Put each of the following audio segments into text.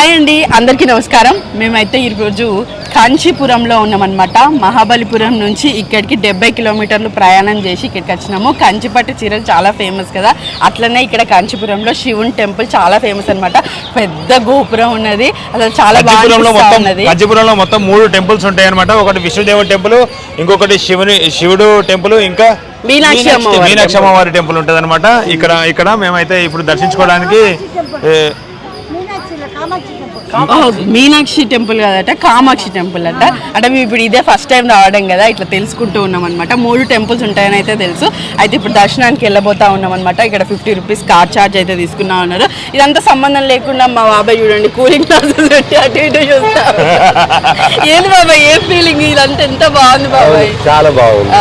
Hi అండి అందరికీ నమస్కారం. మేమైతే ఈరోజు కాంచీపురంలో ఉన్నామన్నమాట. మహాబలిపురం నుంచి ఇక్కడికి డెబ్బై కిలోమీటర్లు ప్రయాణం చేసి ఇక్కడికి వచ్చినాము. కంచిపట్టు చీరలు చాలా ఫేమస్ కదా. అట్లనే ఇక్కడ కాంచీపురంలో శివుని టెంపుల్ చాలా ఫేమస్ అన్నమాట. పెద్ద గోపురం ఉన్నది. అసలు చాలా బాగా కంచిపురంలో మొత్తం ఉన్నది. కంచిపురంలో మొత్తం మూడు టెంపుల్స్ ఉంటాయి అనమాట ఒకటి విష్ణుదేవుడి టెంపుల్ ఇంకొకటి శివుని శివుడు టెంపుల్ ఇంకా మీనాక్షి అమ్మవారి టెంపుల్. ఉంటుంది అనమాట ఇక్కడ ఇక్కడ మేమైతే ఇప్పుడు దర్శించుకోవడానికి ఏ, మీనాక్షిలో కామాక్షి టెంపుల్ ఓ, మీనాక్షి టెంపుల్ కదట కామాక్షి టెంపుల్ అట. అంటే మేము ఇప్పుడు ఇదే ఫస్ట్ టైం రావడం కదా ఇట్లా తెలుసుకుంటూ ఉన్నాం అనమాట మూడు టెంపుల్స్ ఉంటాయని అయితే తెలుసు. అయితే ఇప్పుడు దర్శనానికి వెళ్ళబోతా ఉన్నాం అనమాట ఇక్కడ ఫిఫ్టీ రూపీస్ కార్ ఛార్జ్ అయితే తీసుకున్నా ఉన్నారు. ఇదంతా సంబంధం లేకుండా మా బాబాయ్ చూడండి కూలింగ్ క్లాసెస్ పెట్టి అటు ఇటు చూస్తా ఏంది బాబాయ్ ఏ ఫీలింగ్ ఇదంతా ఎంత బాగుంది బాబాయ్. చాలా బాగుంది.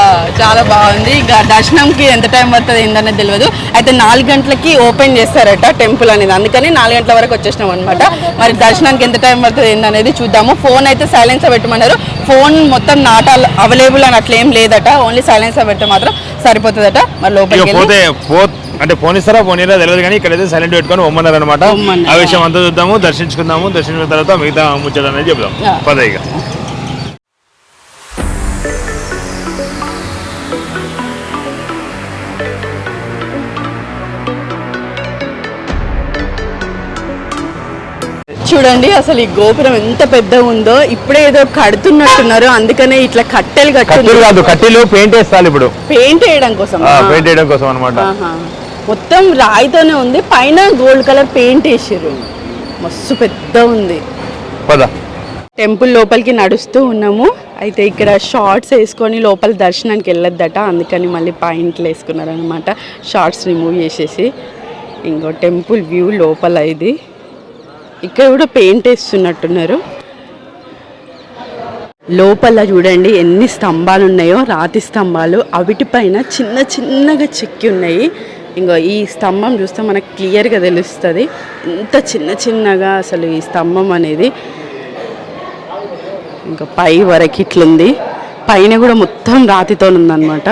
చాలా బాగుంది. ఇక దర్శనంకి ఎంత టైం పడుతుంది ఏందనేది తెలియదు. అయితే నాలుగు గంటలకి ఓపెన్ చేస్తారట టెంపుల్ అనేది. అందుకని నాలుగు గంటల వరకు వచ్చేసినాం అనమాట మరి దర్శనానికి ఎంత టైం పడుతుంది ఏందనేది చూద్దాము. ఫోన్ అయితే సైలెన్స్ పెట్టమన్నారు. ఫోన్ మొత్తం నాట్ అవైలబుల్ అని అట్లా ఏం లేదట ఓన్లీ సైలెన్స్ పెడితే మాత్రం సరిపోతుందట. మరి లోపలికి అంటే ఫోన్ ఇస్తారా ఫోన్ ఇస్తారా తెలియదు కానీ ఇక్కడైతే సైలెంట్ పెట్టుకొని ఒమ్మన్నారు అనమాట. ఆ విషయం అంతా చూద్దాము దర్శించుకుందాము దర్శించిన తర్వాత మిగతా ముచ్చట అనేది చెప్దాం. ఆ. చూడండి అసలు ఈ గోపురం ఎంత పెద్ద ఉందో. ఇప్పుడే ఏదో కడుతున్నట్టున్నారు. అందుకనే ఇట్లా కట్టెలు కట్టెలు కాదు కట్టెలు పెయింట్ వేస్తాలి ఇప్పుడు. పెయింట్ వేయడం కోసం పెయింట్ వేయడం కోసం అనమాట. మొత్తం రాయితోనే ఉంది. పైన గోల్డ్ కలర్ పెయింట్ వేసారు మస్తు పెద్ద ఉంది. పద. టెంపుల్ లోపలికి నడుస్తూ ఉన్నాము. అయితే ఇక్కడ షార్ట్స్ వేసుకొని లోపల దర్శనానికి వెళ్ళొద్దట. అందుకని మళ్ళీ పాయింట్లు వేసుకున్నారు అనమాట షార్ట్స్ రిమూవ్ చేసేసి. ఇంకో టెంపుల్ వ్యూ లోపల ఇది. ఇక్కడ కూడా పెయింట్ వేస్తున్నట్టున్నారు. లోపల చూడండి ఎన్ని స్తంభాలు ఉన్నాయో రాతి స్తంభాలు అవిటిపైన చిన్న చిన్నగా చెక్కి ఉన్నాయి. ఇంకో ఈ స్తంభం చూస్తే మనకు క్లియర్గా తెలుస్తుంది. ఎంత చిన్న చిన్నగా అసలు ఈ స్తంభం అనేది. ఇంకా పై వరకు ఇట్లుంది. పైన కూడా మొత్తం రాతితో ఉందన్నమాట.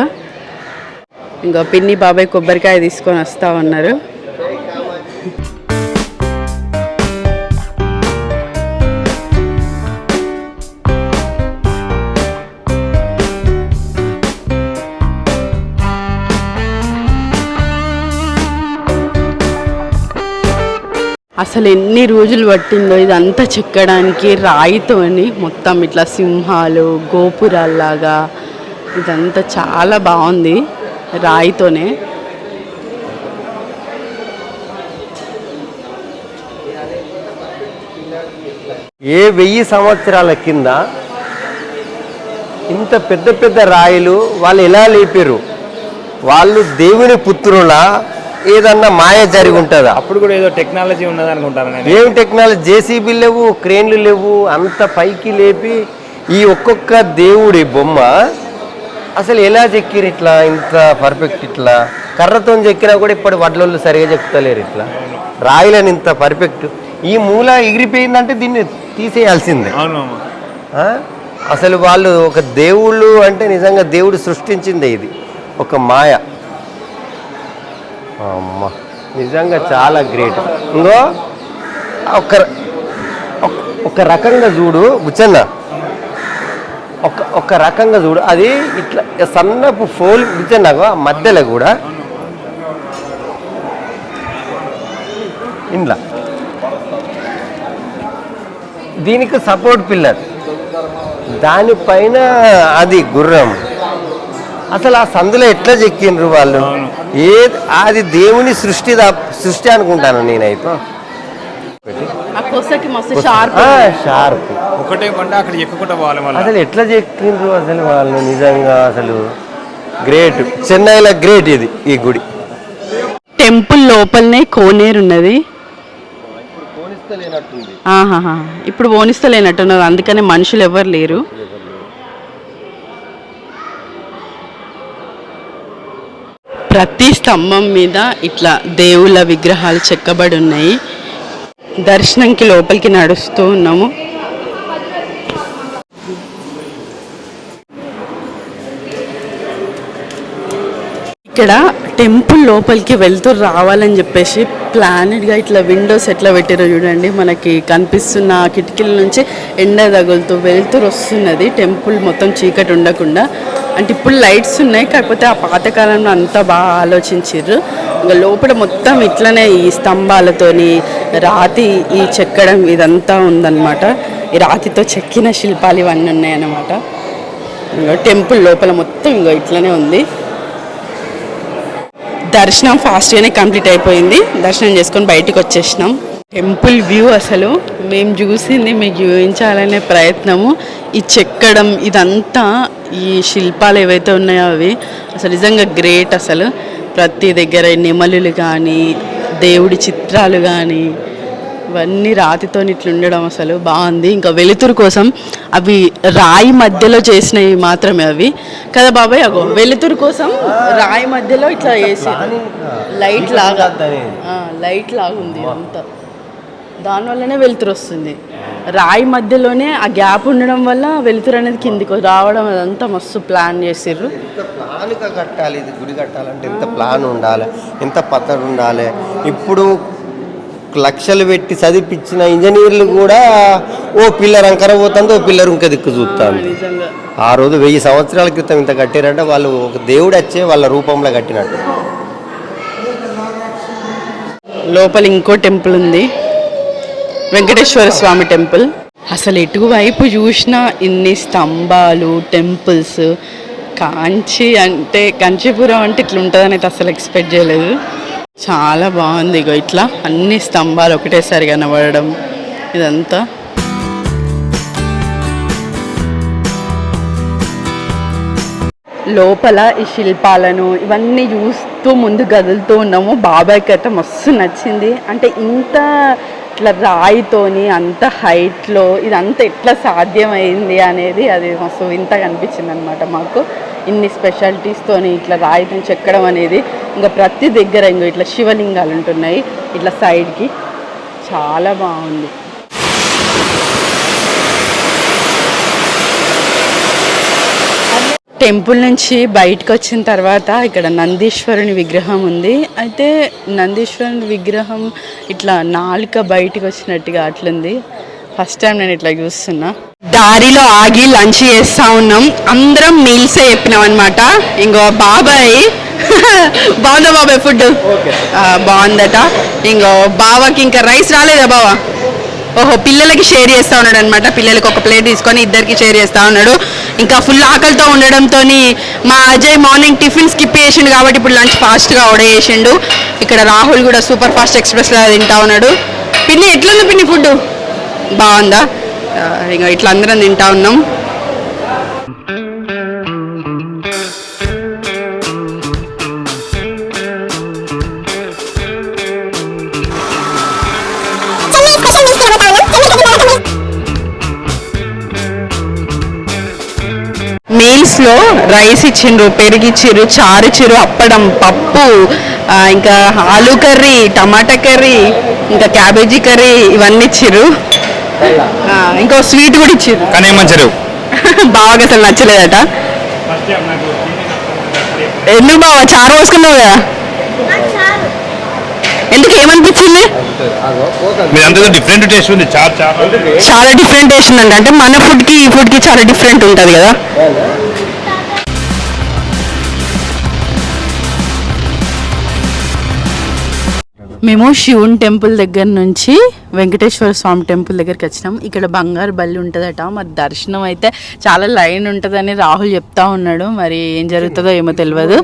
ఇంకా పిన్ని బాబాయ్ కొబ్బరికాయ తీసుకొని వస్తా ఉన్నారు. అసలు ఎన్ని రోజులు పట్టిందో ఇదంతా చెక్కడానికి రాయితోని మొత్తం ఇట్లా సింహాలు గోపురాల్లాగా ఇదంతా చాలా బాగుంది రాయితోనే. ఏ వెయ్యి సంవత్సరాల కింద ఇంత పెద్ద పెద్ద రాయిలు వాళ్ళు ఎలా లేపారు వాళ్ళు దేవుని పుత్రుల? ఏదన్నా మాయ జరిగి ఉంటుందా? అప్పుడు కూడా ఏదో టెక్నాలజీ ఉన్నది అనుకుంటాను ఏం టెక్నాలజీ? జేసీబీ లేవు క్రేన్లు లేవు అంత పైకి లేపి ఈ ఒక్కొక్క దేవుడి బొమ్మ అసలు ఎలా చెక్కిరు ఇట్లా? ఇంత పర్ఫెక్ట్ ఇట్లా? కర్రతో చెక్కినా కూడా ఇప్పటి వడ్లోళ్ళు సరిగా చెప్తలేరు ఇట్లా? రాయిలని ఇంత పర్ఫెక్ట్ ఈ మూల ఎగిరిపోయిందంటే దీన్ని తీసేయాల్సిందే? అసలు వాళ్ళు ఒక దేవుళ్ళు అంటే నిజంగా దేవుడు సృష్టించిందే ఇది. ఒక మాయ. నిజంగా చాలా గ్రేట్. ఇంకో ఒక ఒక- రకంగా చూడు బుచ్చన్న ఒక ఒక రకంగా చూడు. అది ఇట్లా సన్నపు ఫోల్ బుచ్చన్నగో ఆ మధ్యలో కూడా. ఇంట్లో దీనికి సపోర్ట్ పిల్లర్ దానిపైన అది గుర్రం. అసలు ఆ సందులో ఎట్లా చెక్కిండ్రు వాళ్ళు? ఏ అది దేవుని సృష్టి సృష్టి అనుకుంటాను నేనైతే. ఆ కొసకి మస్తు షార్ప్ ఆ, షార్ప్ ఒకటే కొండ అక్కడ ఎక్కుకుంటా పోవాలి మళ్ళీ. అసలు ఎట్లా చెక్కిండ్రు అసలు వాళ్ళు నిజంగా అసలు? గ్రేట్ చెన్నైలో గ్రేట్ ఇది ఈ గుడి. టెంపుల్ లోపలనే కోనేరు ఉన్నది. ఇప్పుడు ఓనిస్తలేనట్టున్నారు అందుకనే మనుషులు ఎవరు లేరు. ప్రతి స్తంభం మీద ఇట్లా దేవుళ్ళ విగ్రహాలు చెక్కబడి ఉన్నాయి దర్శనంకి లోపలికి నడుస్తూ ఉన్నాము. ఇక్కడ టెంపుల్ లోపలికి వెళ్తూ రావాలని చెప్పేసి ప్లానెట్గా ఇట్లా విండోస్ ఎట్లా పెట్టారో చూడండి. మనకి కనిపిస్తున్న కిటికీల నుంచి ఎండ తగులుతూ వెళ్తూ వస్తున్నది. టెంపుల్ మొత్తం చీకటి ఉండకుండా. అంటే ఇప్పుడు లైట్స్ ఉన్నాయి కాకపోతే ఆ పాతకాలంలో అంతా బాగా ఆలోచించారు ఇంకా లోపల మొత్తం ఇట్లనే ఈ స్తంభాలతోని రాతి ఈ చెక్కడం ఇదంతా ఉందన్నమాట. ఈ రాతితో చెక్కిన శిల్పాలు ఇవన్నీ ఉన్నాయన్నమాట. ఇంకా టెంపుల్ లోపల మొత్తం ఇంకో ఇట్లనే ఉంది. దర్శనం ఫాస్ట్గానే కంప్లీట్ అయిపోయింది. దర్శనం చేసుకొని బయటికి వచ్చేసినాం. టెంపుల్ వ్యూ అసలు మేము చూసింది మీకు చూపించాలనే ప్రయత్నము. ఈ చెక్కడం ఇదంతా ఈ శిల్పాలు ఏవైతే ఉన్నాయో అవి అసలు నిజంగా గ్రేట్ అసలు. ప్రతి దగ్గర నెమలులు కానీ దేవుడి చిత్రాలు కానీ ఇవన్నీ రాతితో ఇట్లా ఉండడం అసలు బాగుంది. ఇంకా వెలుతురు కోసం అవి రాయి మధ్యలో చేసినవి మాత్రమే అవి. కదా బాబాయ్ అగో వెలుతురు కోసం రాయి మధ్యలో ఇట్లా వేసి లైట్ లాగా. లైట్ లాగా ఉంది అంతా. దానివల్లనే వెలుతురు వస్తుంది. రాయి మధ్యలోనే ఆ గ్యాప్ ఉండడం వల్ల వెలుతురు అనేది కిందికి రావడం అదంతా మస్తు ప్లాన్ చేసిర్రు. ప్లాన్గా కట్టాలి ఇది గుడి కట్టాలంటే ఎంత ప్లాన్ ఉండాలి ఎంత పద్ధతి ఉండాలి. ఇప్పుడు లక్షలు పెట్టి చదివిపించిన ఇంజనీర్లు కూడా ఓ పిల్లర్ అంకర పోతుంది ఓ పిల్లర్ ఇంకా దిక్కు నిజంగా. ఆ రోజు వెయ్యి సంవత్సరాల క్రితం ఇంత కట్టారంటే వాళ్ళు ఒక దేవుడు వచ్చే వాళ్ళ రూపంలో కట్టినట్టు. లోపల ఇంకో టెంపుల్ ఉంది. వెంకటేశ్వర స్వామి టెంపుల్. అసలు ఎటువైపు చూసినా ఇన్ని స్తంభాలు టెంపుల్స్ కాంచి అంటే కంచీపురం అంటే ఇట్లా ఉంటుందని అయితే అసలు ఎక్స్పెక్ట్ చేయలేదు. చాలా బాగుంది ఇగో ఇట్లా అన్ని స్తంభాలు ఒకటేసారి కనబడడం ఇదంతా. లోపల ఈ శిల్పాలను ఇవన్నీ చూస్తూ ముందు గదులుతూ ఉన్నాము. బాబాయ్కి అయితే మస్తు నచ్చింది. అంటే ఇంత ఇట్లా రాయితోని అంత హైట్లో ఇదంతా ఎట్లా సాధ్యమైంది అనేది అది మస్తు వింతగా అనిపించింది అనమాట మాకు. ఇన్ని స్పెషాలిటీస్తోని ఇట్లా రాయితో చెక్కడం అనేది ఇంకా ప్రతి దగ్గర ఇంకా ఇట్లా శివలింగాలు ఉంటున్నాయి ఇట్లా సైడ్కి. చాలా బాగుంది. టెంపుల్ నుంచి బయటకు వచ్చిన తర్వాత ఇక్కడ నందీశ్వరుని విగ్రహం ఉంది. అయితే నందీశ్వరుని విగ్రహం ఇట్లా నాలుక బయటకు వచ్చినట్టుగా అట్లుంది. ఫస్ట్ టైం నేను ఇట్లా చూస్తున్నా. దారిలో ఆగి లంచ్ చేస్తా ఉన్నాం. అందరం మీల్సే చెప్పినాం అనమాట ఇంకో బాబాయ్. బాగుందా బాబాయ్ ఫుడ్? బాగుందట. ఇంకో బావకి ఇంకా రైస్ రాలేదా బావా? ఓహో పిల్లలకి షేర్ చేస్తూ ఉన్నాడు అనమాట పిల్లలకి ఒక ప్లేట్ తీసుకొని ఇద్దరికి షేర్ చేస్తూ ఉన్నాడు. ఇంకా ఫుల్ ఆకలితో ఉండడంతో మా అజయ్ మార్నింగ్ టిఫిన్ స్కిప్ చేసిండు కాబట్టి ఇప్పుడు లంచ్ ఫాస్ట్గా ఆర్డర్ చేసిండు. ఇక్కడ రాహుల్ కూడా సూపర్ ఫాస్ట్ ఎక్స్ప్రెస్లో తింటా ఉన్నాడు. పిన్ని ఎట్లుంది పిన్ని ఫుడ్ బాగుందా? ఇంకా ఇట్లా అందరం తింటా ఉన్నాం. మీల్స్లో రైస్ ఇచ్చిండ్రు పెరుగు ఇచ్చిర్రు చారు ఇచ్చిర్రు అప్పడం పప్పు ఇంకా ఆలూ కర్రీ టమాటా కర్రీ ఇంకా క్యాబేజీ కర్రీ ఇవన్నీ ఇచ్చిర్రు. ఇంకో స్వీట్ కూడా ఇచ్చిర్రు. కానీ ఏమంటారు బాగా అసలు నచ్చలేదట. ఎందుకు బావా చారు పోసుకున్నావు కదా? ఎందుకు ఏమనిపించింది? మీదంతా డిఫరెంట్ టేస్ట్ ఉంది. చాలా చాలా చాలా డిఫరెంట్ టేస్ట్ ఉందండి అంటే మన ఫుడ్కి ఈ ఫుడ్కి చాలా డిఫరెంట్ ఉంటుంది కదా? మేము శివుని టెంపుల్ దగ్గర నుంచి వెంకటేశ్వర స్వామి టెంపుల్ దగ్గరికి వచ్చినాం. ఇక్కడ బంగారు బల్లి ఉంటుందట. మరి దర్శనం అయితే చాలా లైన్ ఉంటుందని రాహుల్ చెప్తా ఉన్నాడు. మరి ఏం జరుగుతుందో ఏమో తెలియదు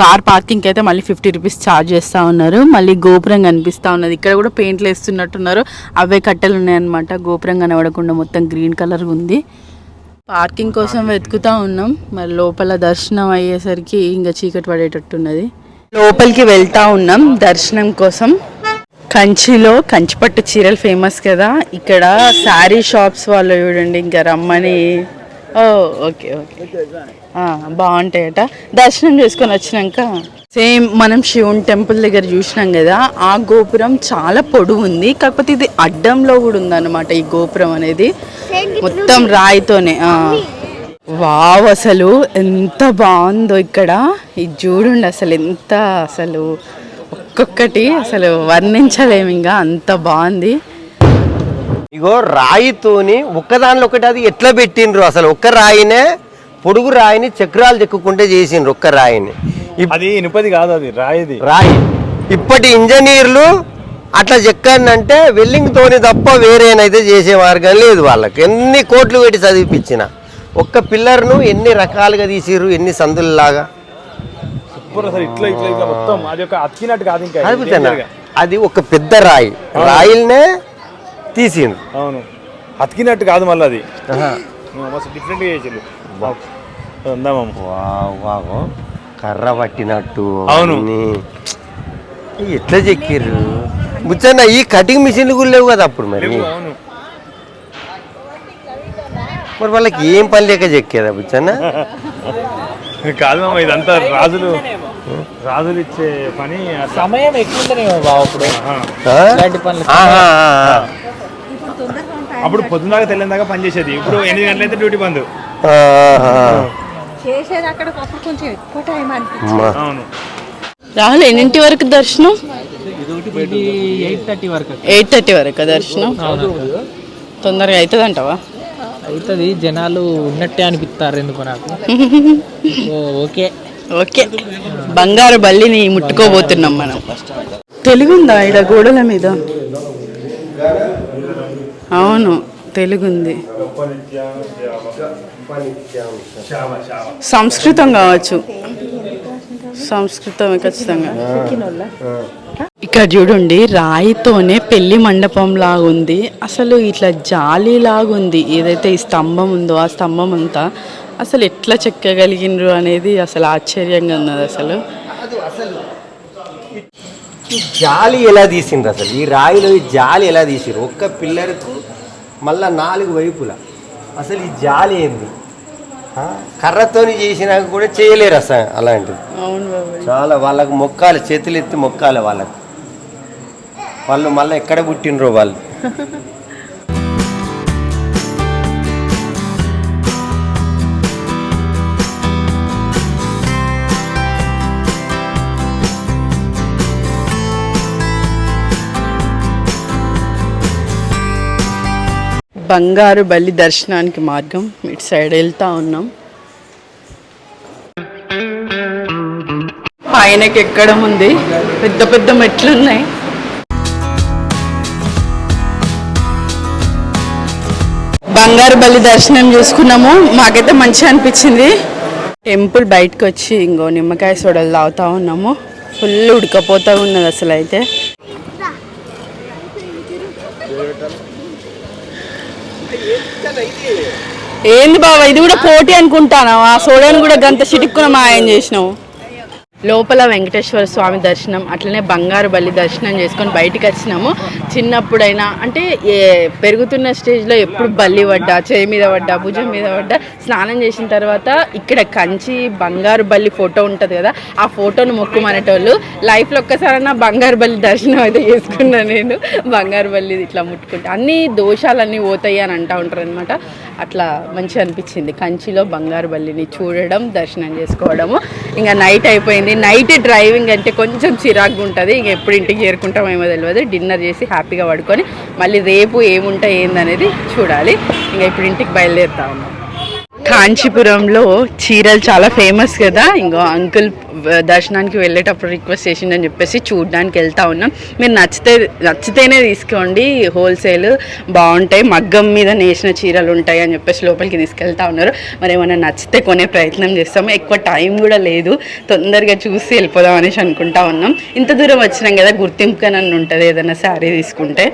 కార్ పార్కింగ్ అయితే మళ్ళీ ఫిఫ్టీ రూపీస్ ఛార్జ్ చేస్తూ ఉన్నారు. మళ్ళీ గోపురం కనిపిస్తూ ఉన్నది. ఇక్కడ కూడా పెయింట్లు వేస్తున్నట్టున్నారు. అవే కట్టెలు ఉన్నాయన్నమాట. గోపురం కనబడకుండా మొత్తం గ్రీన్ కలర్ ఉంది. పార్కింగ్ కోసం వెతుకుతా ఉన్నాం. మరి లోపల దర్శనం అయ్యేసరికి ఇంకా చీకటి పడేటట్టున్నది లోపలికి వెళ్తా ఉన్నాం దర్శనం కోసం. కంచిలో కంచిపట్టు చీరలు ఫేమస్ కదా. ఇక్కడ శారీ షాప్స్ వాళ్ళు చూడండి ఇంకా రమ్మని. ఓ ఓకే ఓకే. బాగుంటాయట. దర్శనం చేసుకొని వచ్చినాక సేమ్ మనం శివుని టెంపుల్ దగ్గర చూసినాం కదా ఆ గోపురం చాలా పొడవు ఉంది. కాకపోతే ఇది అడ్డంలో కూడా ఉందన్నమాట ఈ గోపురం అనేది. మొత్తం రాయితోనే ఆ. వావ్ అసలు ఎంత బాగుందో ఇక్కడ. ఇది చూడండి అసలు ఎంత అసలు ఒక్క ఒక్కొక్కటి అసలు వర్ణించలేము ఇంకా అంత బాగుంది. ఇగో రాయితోని ఒక్కదానిలో ఒకటి అది ఎట్లా పెట్టిండ్రు? అసలు ఒక్క రాయినే పొడుగు రాయిని చక్రాలు చెక్కుకుంటే చేసిండ్రు ఒక్క రాయిని. అది ఇనుపది కాదు అది రాయిది. రాయి. ఇప్పటి ఇంజనీర్లు అట్లా చెక్కండి వెల్లింగ్ తోని తప్ప వేరేనైతే చేసే మార్గం లేదు వాళ్ళకి. ఎన్ని కోట్లు పెట్టి చదివిపించిన. ఒక్క పిల్లర్ను ఎన్ని రకాలుగా తీసిర్రు ఎన్ని సందుల్లాగా? సూపర్ అసలు ఇట్లా ఇట్లా ఇట్లా మొత్తం. అది ఒక అతికినట్టు కాదు ఇంకా. అద్భుతంగా. అది ఒక పెద్ద రాయి. రాయిల్నే తీసిండ్రు అవును. అతికినట్టు కాదు మళ్ళీ అది. మస్తు డిఫరెంట్గా చేసిండు ఉందామమ్మ వావ్ వావ్. కర్ర పట్టినట్టు అవును. ఎట్లా చెక్కిర్రు? బుచ్చన్న ఈ కటింగ్ మిషన్లు కూడా లేవు కదా అప్పుడు మరి? మరి వాళ్ళకి ఏం పని లేక చెక్కేదా బుచ్చన్న? కాదు మామ ఇదంతా రాజులు రాజులు ఇచ్చే పని. సమయం ఎక్కువ బావ అప్పుడు? ఇలాంటి పనులు. అప్పుడు పొద్దున్నదాకా తెల్లందాకా పని చేసేది. ఇప్పుడు ఎనిమిది గంటలైతే డ్యూటీ బంద్. చేసేది అక్కడ కొంచెం ఎక్కువ టైం అనిపించింది. అవును. రాహుల్ ఎన్నింటి వరకు దర్శనం? ఇది ఎయిట్ థర్టీ వరకు. ఎయిట్ థర్టీ వరకు దర్శనం? తొందరగా అవుతుంది అంటావా అవుతుంది. జనాలు ఉన్నట్టే అనిపిస్తారు ఎందుకు నాకు. ఓకే. ఓకే. బంగారు బల్లిని ముట్టుకోబోతున్నాం మనం. తెలుగుందా ఇక్కడ గోడల మీద? అవును తెలుగుంది. సంస్కృతం కావచ్చు. సంస్కృతమే ఖచ్చితంగా. ఇక్కడ చూడండి రాయితోనే పెళ్ళి మండపం లాగా ఉంది అసలు ఇట్లా జాలి లాగా ఉంది ఏదైతే ఈ స్తంభం ఉందో ఆ స్తంభం అంతా అసలు ఎట్లా చెక్కగలిగినరు అనేది అసలు ఆశ్చర్యంగా ఉన్నది అసలు. ఈ జాలి ఎలా తీసిండ్రు అసలు? ఈ రాయిలో ఈ జాలి ఎలా తీసిర్రు ఒక్క పిల్లర్కు మళ్ళా నాలుగు వైపుల. అసలు ఈ జాలి ఏంది? కర్రతోని చేసినా కూడా చేయలేరు అసలు అలాంటిది. చాలా వాళ్ళకు మొక్కాలి చేతులు ఎత్తి మొక్కాలి వాళ్ళకు. వాళ్ళు మళ్ళీ ఎక్కడ పుట్టినరో వాళ్ళు. బంగారు బల్లి దర్శనానికి మార్గం ఇటు సైడ్ వెళ్తా ఉన్నాం. పైనకి ఎక్కడం ఉంది? పెద్ద పెద్ద మెట్లు ఉన్నాయి. బంగారు బల్లి దర్శనం చేసుకున్నాము. మాకైతే మంచిగా అనిపించింది. టెంపుల్ బయటకు వచ్చి ఇంకో నిమ్మకాయ సోడలు తాగుతా ఉన్నాము. ఫుల్ ఉడకపోతూ ఉన్నది అసలు అయితే ఏంది బాబా ఇది కూడా పోటీ అనుకుంటాను? ఆ సోడాను కూడా గంత చిటిక్కున మాయం చేసినావు. లోపల వెంకటేశ్వర స్వామి దర్శనం అట్లనే బంగారు బల్లి దర్శనం చేసుకొని బయటికి వచ్చినాము. చిన్నప్పుడైనా అంటే ఏ పెరుగుతున్న స్టేజ్లో ఎప్పుడు బల్లి పడ్డా చేయి మీద పడ్డా భుజం మీద పడ్డా స్నానం చేసిన తర్వాత ఇక్కడ కంచి బంగారు బల్లి ఫోటో ఉంటుంది కదా ఆ ఫోటోను మొక్కుమనేటోళ్ళు లైఫ్లో ఒక్కసారైనా బంగారు బల్లి దర్శనం అయితే చేసుకున్నా నేను. బంగారు బల్లి ఇట్లా ముట్టుకుంటే. అన్ని దోషాలన్నీ పోతాయి అని అంటూ ఉంటారు అనమాట అట్లా మంచిగా అనిపించింది. కంచిలో బంగారు బల్లిని చూడడం దర్శనం చేసుకోవడము. ఇంకా నైట్ అయిపోయింది. నైట్ డ్రైవింగ్ అంటే కొంచెం చిరాకుగా ఉంటుంది. ఇంక ఎప్పుడు ఇంటికి చేరుకుంటామేమో తెలియదు డిన్నర్ చేసి హ్యాపీగా పడుకొని మళ్ళీ రేపు ఏముంటాయి ఏందనేది చూడాలి. ఇంకా ఇప్పుడు ఇంటికి బయలుదేరుతా ఉన్నాం. కాంచీపురంలో చీరలు చాలా ఫేమస్ కదా. ఇంకో అంకుల్ దర్శనానికి వెళ్ళేటప్పుడు రిక్వెస్ట్ చేసిండని చెప్పేసి చూడడానికి వెళ్తా ఉన్నాం. మీరు నచ్చితే నచ్చితేనే తీసుకోండి. హోల్సేల్ బాగుంటాయి. మగ్గం మీద నేసిన చీరలు ఉంటాయి అని చెప్పేసి లోపలికి తీసుకెళ్తా ఉన్నారు. మరి ఏమైనా నచ్చితే కొనే ప్రయత్నం చేస్తాము. ఎక్కువ టైం కూడా లేదు. తొందరగా చూసి వెళ్ళిపోదాం అనేసి అనుకుంటా ఉన్నాం. ఇంత దూరం వచ్చినాం కదా గుర్తింపుగా నన్ను ఉంటుంది ఏదైనా శారీ తీసుకుంటే.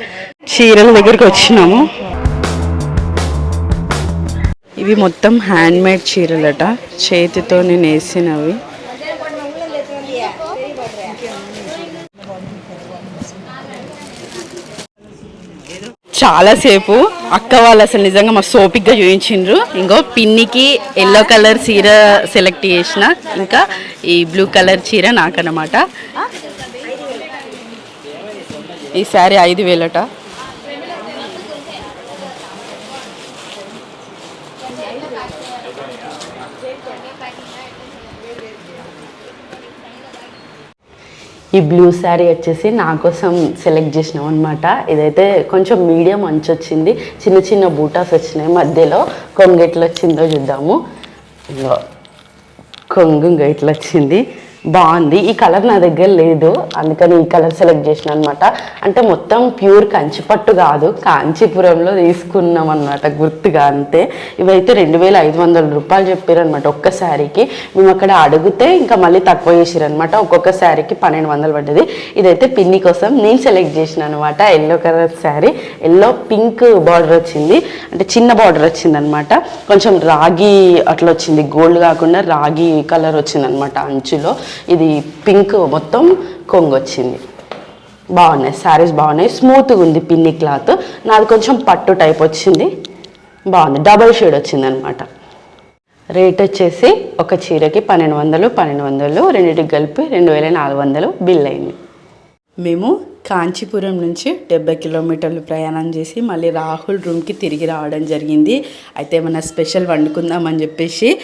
చీరల దగ్గరికి వచ్చినాము. ఇవి మొత్తం హ్యాండ్ మేడ్ చీరలట. చేతితో నేను వేసినవి. చాలాసేపు అక్క వాళ్ళు అసలు నిజంగా మా సోపిక్గా చూపించిండ్రు. ఇంకో పిన్నికి ఎల్లో కలర్ చీర సెలెక్ట్ చేసిన. ఇంకా ఈ బ్లూ కలర్ చీర నాకన్నమాట. ఈ శారీ ఐదు వేలట. ఈ బ్లూ శారీ వచ్చేసి నా కోసం సెలెక్ట్ చేసినాం అనమాట ఇదైతే కొంచెం మీడియం అంచు వచ్చింది. చిన్న చిన్న బూటాస్ వచ్చినాయి. మధ్యలో కొంగు ఎట్లా వచ్చిందో చూద్దాము. కొంగు ఇంకా ఇట్లా వచ్చింది. బాగుంది. ఈ కలర్ నా దగ్గర లేదు. అందుకని ఈ కలర్ సెలెక్ట్ చేసిన అనమాట అంటే మొత్తం ప్యూర్ కంచిపట్టు కాదు. కాంచీపురంలో తీసుకున్నాం అనమాట గుర్తుగా అంతే. ఇవైతే రెండు వేల ఐదు వందల రూపాయలు చెప్పారనమాట ఒక్క శారీకి. మేము అక్కడ అడిగితే ఇంకా మళ్ళీ తక్కువ చేసిరనమాట అనమాట ఒక్కొక్క శారీకి పన్నెండు వందలు పడ్డది. ఇదైతే పిన్ని కోసం నేను సెలెక్ట్ చేసిన అనమాట yellow colour sari. Yellow pink border వచ్చింది. అంటే చిన్న బార్డర్ వచ్చింది అనమాట కొంచెం రాగి అట్లా వచ్చింది. గోల్డ్ కాకుండా రాగి కలర్ వచ్చింది అనమాట అంచులో. ఇది పింక్ మొత్తం కొంగు వచ్చింది బాగున్నాయి శారీస్ బాగున్నాయి. స్మూత్గా ఉంది పిన్ని క్లాత్. నాది కొంచెం పట్టు టైప్ వచ్చింది. బాగుంది. డబల్ షేడ్ వచ్చింది అనమాట రేట్ వచ్చేసి ఒక చీరకి పన్నెండు వందలు పన్నెండు వందలు రెండింటికి కలిపి రెండు వేల నాలుగు వందలు బిల్ అయింది. మేము కాంచీపురం నుంచి డెబ్బై కిలోమీటర్లు ప్రయాణం చేసి మళ్ళీ రాహుల్ రూమ్కి తిరిగి రావడం జరిగింది. అయితే మన స్పెషల్ వండుకుందామని చెప్పేసి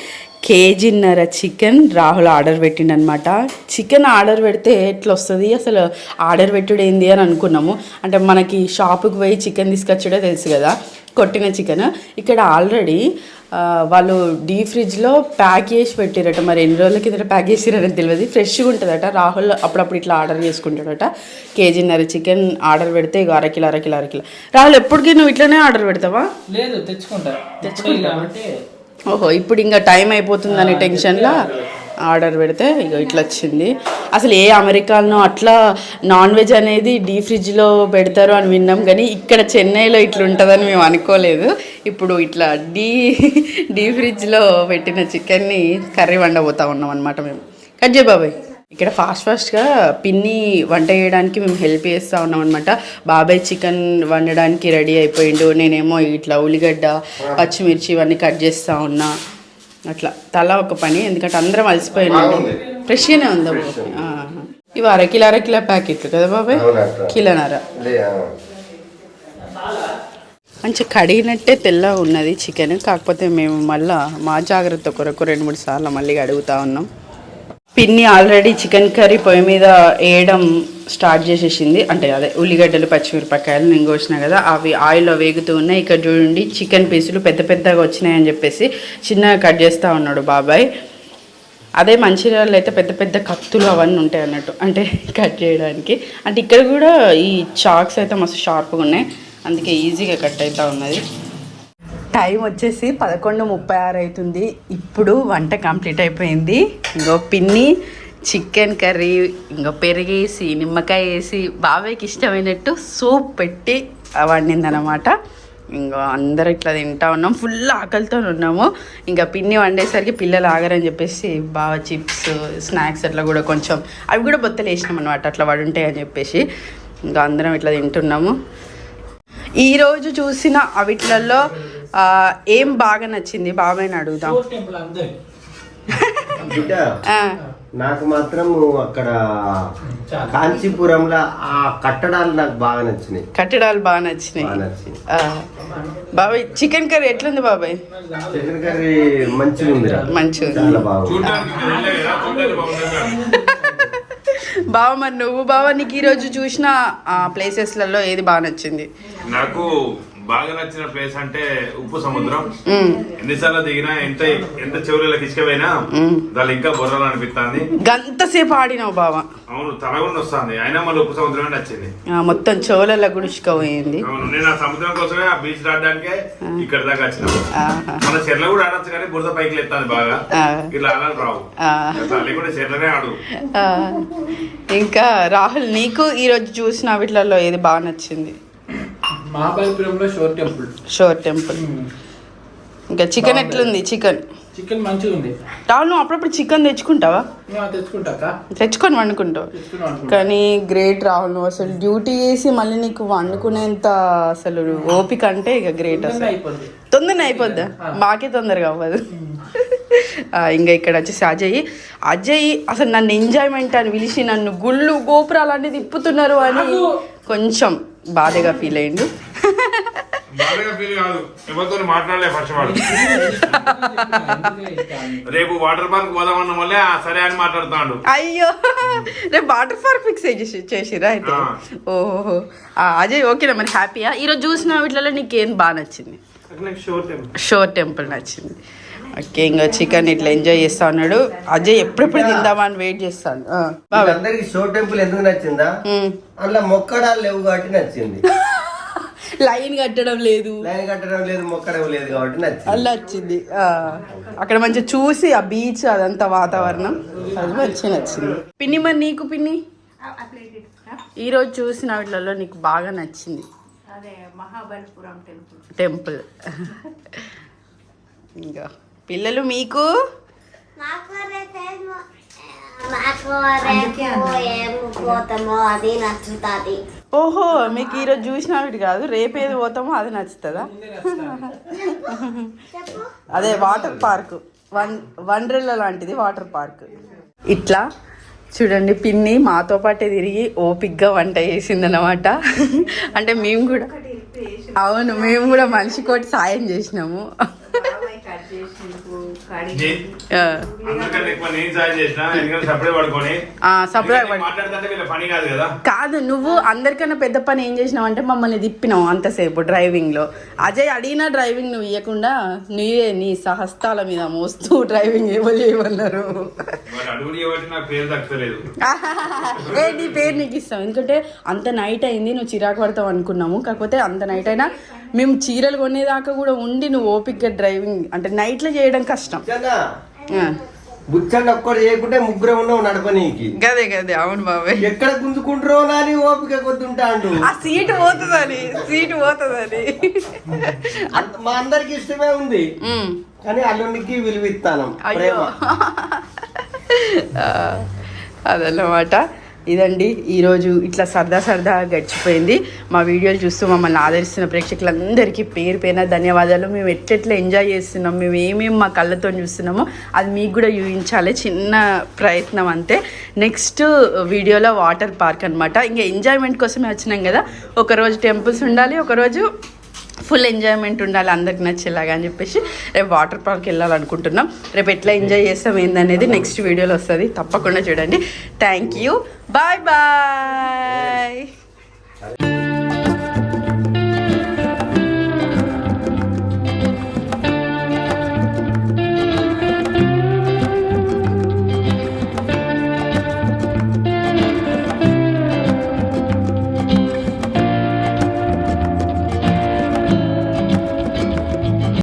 కేజీన్నర చికెన్ రాహుల్ ఆర్డర్ పెట్టిండనమాట. చికెన్ ఆర్డర్ పెడితే ఎట్లా వస్తుంది అసలు ఆర్డర్ పెట్టుడు ఏంది అని అనుకున్నాము. అంటే మనకి షాపుకి పోయి చికెన్ తీసుకొచ్చడే తెలుసు కదా. కొట్టిన చికెన్. ఇక్కడ ఆల్రెడీ వాళ్ళు డీ ఫ్రిడ్జ్లో ప్యాక్ చేసి పెట్టారట. మరి ఎన్ని రోజుల కింద ప్యాక్ చేసిరని తెలియదు. ఫ్రెష్గా ఉంటుందట. రాహుల్ అప్పుడప్పుడు ఇట్లా ఆర్డర్ చేసుకుంటాడట. కేజీన్నర చికెన్ ఆర్డర్ పెడితే ఇక అరకిలో అరకిలో అరకిలో రాహుల్ ఎప్పటికీ నువ్వు ఇట్లనే ఆర్డర్ పెడతావా? లేదు తెచ్చుకుంటా. తెచ్చుకుంటా. ఓహో ఇప్పుడు ఇంకా టైం అయిపోతుందని టెన్షన్లో? ఆర్డర్ పెడితే ఇక ఇట్లా వచ్చింది. అసలు ఏ అమెరికాలో అట్లా నాన్ వెజ్ అనేది డీ ఫ్రిడ్జ్లో పెడతారు అని విన్నాం కానీ ఇక్కడ చెన్నైలో ఇట్లా ఉంటుందని మేము అనుకోలేదు. ఇప్పుడు ఇట్లా డీ డీ ఫ్రిడ్జ్లో పెట్టిన చికెన్ని కర్రీ వండబోతా ఉన్నాం అనమాట మేము. కట్ బాబాయ్. ఇక్కడ ఫాస్ట్ ఫాస్ట్గా పిన్ని వంట చేయడానికి మేము హెల్ప్ చేస్తూ ఉన్నాం అనమాట బాబాయ్ చికెన్ వండడానికి రెడీ అయిపోయిండు. నేనేమో ఇట్లా ఉల్లిగడ్డ పచ్చిమిర్చి ఇవన్నీ కట్ చేస్తూ ఉన్నా. అట్లా. తల ఒక పని ఎందుకంటే అందరం అలసిపోయినాం. ఫ్రెష్గానే ఉందా ఇవి అరకిలో అరకిలో ప్యాకెట్లు కదా బాబాయ్. కిలోనర. మంచి కడిగినట్టే తెల్ల ఉన్నది చికెన్. కాకపోతే మేము మళ్ళా మా జాగ్రత్త కొరకు రెండు మూడు సార్లు మళ్ళీ అడుగుతా ఉన్నాం. పిన్ని ఆల్రెడీ చికెన్ కర్రీ పొయ్యి మీద వేయడం స్టార్ట్ చేసేసింది. అంటే అదే ఉల్లిగడ్డలు పచ్చిమిరపకాయలు నేను కోసిన కదా అవి ఆయిల్లో వేగుతూ ఉన్నాయి. ఇక్కడ చూడండి చికెన్ పీసులు పెద్ద పెద్దగా వచ్చినాయని చెప్పేసి చిన్నగా కట్ చేస్తూ ఉన్నాడు బాబాయ్. అదే మంచిర్యాలలో అయితే పెద్ద పెద్ద కత్తులు అవన్నీ ఉంటాయి అన్నట్టు అంటే కట్ చేయడానికి. అంటే ఇక్కడ కూడా ఈ చాక్స్ అయితే మస్తు షార్ప్గా ఉన్నాయి. అందుకే ఈజీగా కట్ అవుతూ ఉన్నది. టైం వచ్చేసి పదకొండు ముప్పై ఆరు అవుతుంది. ఇప్పుడు వంట కంప్లీట్ అయిపోయింది. ఇంకో పిన్ని చికెన్ కర్రీ ఇంకో పెరిగేసి నిమ్మకాయ వేసి బాబాయ్కి ఇష్టమైనట్టు సూప్ పెట్టి వండిందనమాట ఇంకా అందరూ ఇట్లా తింటా ఉన్నాం. ఫుల్ ఆకలితో ఉన్నాము. ఇంకా పిన్ని వండేసరికి పిల్లలు ఆగరని చెప్పేసి బాగా చిప్స్ స్నాక్స్ అట్లా కూడా కొంచెం అవి కూడా బొత్తలు వేసినాం అనమాట అట్లా వాడు అని చెప్పేసి ఇంకా అందరం ఇట్లా తింటున్నాము. ఈరోజు చూసిన అవిట్లలో ఏం బాగా నచ్చింది? బాబాయ్ని అడుగుదాం. నాకు మాత్రం అక్కడ కాంచీపురంలో ఆ కట్టడాలు నాకు బాగా నచ్చినాయి. కట్టడాలు బాగా నచ్చినాయి. బాబాయ్ చికెన్ కర్రీ ఎట్లుంది బాబాయ్? చికెన్ కర్రీ మంచిగా ఉంది. చాలా బాగుంది. బావ మరి నువ్వు బావ నీకు ఈరోజు చూసిన ప్లేసెస్లలో ఏది బాగా నచ్చింది? నాకు బాగా నచ్చిన ప్లేస్ అంటే ఉప్పు సముద్రం. ఎన్నిసార్లు దిగినా ఎంత ఎంత చెవులకు ఇసుకపోయినా దాని ఇంకా బొర్రలు అనిపిస్తుంది గంతసేపు ఆడినావు బావ. అవును తలగుండి వస్తుంది. అయినా మళ్ళీ ఉప్పు సముద్రమే నచ్చింది. మొత్తం చెవులలో గుడిచుకోపోయింది అవును నేను ఆ సముద్రం కోసమే ఆ బీచ్ ఆడడానికే ఇక్కడ దాకా వచ్చిన. మన చెర్ల కూడా ఆడొచ్చు కానీ బురద పైకి లేస్తుంది బాగా. ఇట్లా ఆడాలి రావు. కూడా చెర్లనే ఆడు. ఇంకా రాహుల్ నీకు ఈరోజు చూసిన వీటిలలో ఏది బాగా నచ్చింది? మహాబలిపురంలో షోర్ టెంపుల్. Shore temple. ఇంకా చికెన్ ఎట్లుంది చికెన్? చికెన్ మంచిగా ఉంది నువ్వు అప్పుడప్పుడు చికెన్ తెచ్చుకుంటావా? నువ్వు తెచ్చుకుంటాక తెచ్చుకొని వండుకుంటావు. కానీ గ్రేట్ రాహుల్ నువ్వు అసలు డ్యూటీ చేసి మళ్ళీ నీకు వండుకునేంత అసలు ఓపిక అంటే ఇక గ్రేట్ అసలు. తొందరనే అయిపోద్దా? మాకే తొందరగా అవ్వదు. ఇంకా ఇక్కడ వచ్చేసి అజయ్. అజయ్ అసలు నన్ను ఎంజాయ్మెంట్ అని పిలిచి నన్ను గుళ్ళు గోపురాలు అన్ని తిప్పుతున్నారు అని కొంచెం బాధగా ఫీల్ అయ్యిండు. బాధగా ఫీల్ కాదు ఎవరితో మాట్లాడలే ఫస్ట్ వాడు. రేపు వాటర్ పార్క్ పోదామన్న వల్లే సరే అని మాట్లాడుతాడు. అయ్యో రేపు వాటర్ పార్క్ ఫిక్స్ చేసి చేసిరా అయితే? ఆ. ఓహో. ఆ, అజయ్ ఓకేనా మరి? హ్యాపీయా? ఈరోజు చూసిన వీటిలో నీకేం బాగా నచ్చింది? షోర్ టెంపుల్ నచ్చింది. ఓకే ఇంకా చికెన్ ఇట్లా ఎంజాయ్ చేస్తా ఉన్నాడు. అజయ్ ఎప్పుడెప్పుడు తిందామని వెయిట్ చేస్తాను అందరికి షో టెంపుల్ ఎందుకు నచ్చిందా. అందులో మొక్కడాలు లేవు కాబట్టి నచ్చింది. లైన్ కట్టడం లేదు. లైన్ కట్టడం లేదు మొక్కడం లేదు కాబట్టి నచ్చింది. అలా వచ్చింది అక్కడ మంచిగా చూసి ఆ బీచ్ అదంతా వాతావరణం. అది మంచిగా నచ్చింది. పిన్ని మరి నీకు పిన్ని? ఈ రోజు చూసిన వీటిలలో నీకు బాగా నచ్చింది. అదే మహాబలిపురం టెంపుల్. టెంపుల్. ఇంకా. పిల్లలు మీకు? అది నచ్చుతుంది. ఓహో మీకు ఈరోజు చూసిన వీటి కాదు రేపు ఏది పోతామో అది నచ్చుతుందా? అదే వాటర్ పార్క్ వన్ వండ్రెల్ల లాంటిది వాటర్ పార్క్. ఇట్లా చూడండి పిన్ని మాతో పాటే తిరిగి ఓపిగ్గా వంట చేసిందనమాట అంటే మేము కూడా అవును మేము కూడా మనిషి కోటి సాయం చేసినాము. కాదు కదా. కాదు నువ్వు అందరికన్నా పెద్ద పని ఏం చేసినావు అంటే మమ్మల్ని తిప్పినావు అంతసేపు డ్రైవింగ్లో అజయ్ అడిగిన డ్రైవింగ్ నువ్వు ఇవ్వకుండా నీవే నీ సహస్తాల మీద మోస్తూ డ్రైవింగ్ ఎవరు చేయమన్నారు. ఏ నీ పేరు నీకు ఇస్తాం. ఎందుకంటే అంత నైట్ అయింది నువ్వు చిరాకు పడతావు అనుకున్నాము. కాకపోతే అంత నైట్ అయినా మేము చీరలు కొనేదాకా కూడా ఉండి నువ్వు ఓపిక్గా డ్రైవింగ్ అంటే నైట్లో చేయడం కష్టం. బుచ్చన్న ఒక్కడు చేయకుంటే ముగ్గురే ఉన్నావు నడపనీకి. గదే గదే అవును బాబాయ్ ఎక్కడ గుంజుకుంటారో నాని ఓపిక కొద్దుంటాండు. ఆ సీటు పోతుందని సీటు పోతుందని. మా అందరికి ఇష్టమే ఉంది. కానీ అల్లునికి విలువిస్తాను అదన్నమాట. ఇదండి ఈరోజు ఇట్లా సరదా సరదా గడిచిపోయింది. మా వీడియోలు చూస్తూ మమ్మల్ని ఆదరిస్తున్న ప్రేక్షకులందరికీ పేరు పైన ధన్యవాదాలు. మేము ఎట్లెట్లా ఎంజాయ్ చేస్తున్నాం మేము ఏమేమి మా కళ్ళతో చూస్తున్నామో అది మీకు కూడా చూపించాలి. చిన్న ప్రయత్నం అంతే. నెక్స్ట్ వీడియోలో వాటర్ పార్క్ అనమాట ఇంకా ఎంజాయ్మెంట్ కోసమే వచ్చినాం కదా. ఒకరోజు టెంపుల్స్ ఉండాలి ఒకరోజు ఫుల్ ఎంజాయ్మెంట్ ఉండాలి అందరికి నచ్చేలాగా అని చెప్పేసి రేపు వాటర్ పార్క్ వెళ్ళాలనుకుంటున్నాం. రేపు ఎట్లా ఎంజాయ్ చేస్తాం ఏందనేది నెక్స్ట్ వీడియోలో వస్తుంది. తప్పకుండా చూడండి. Thank you bye bye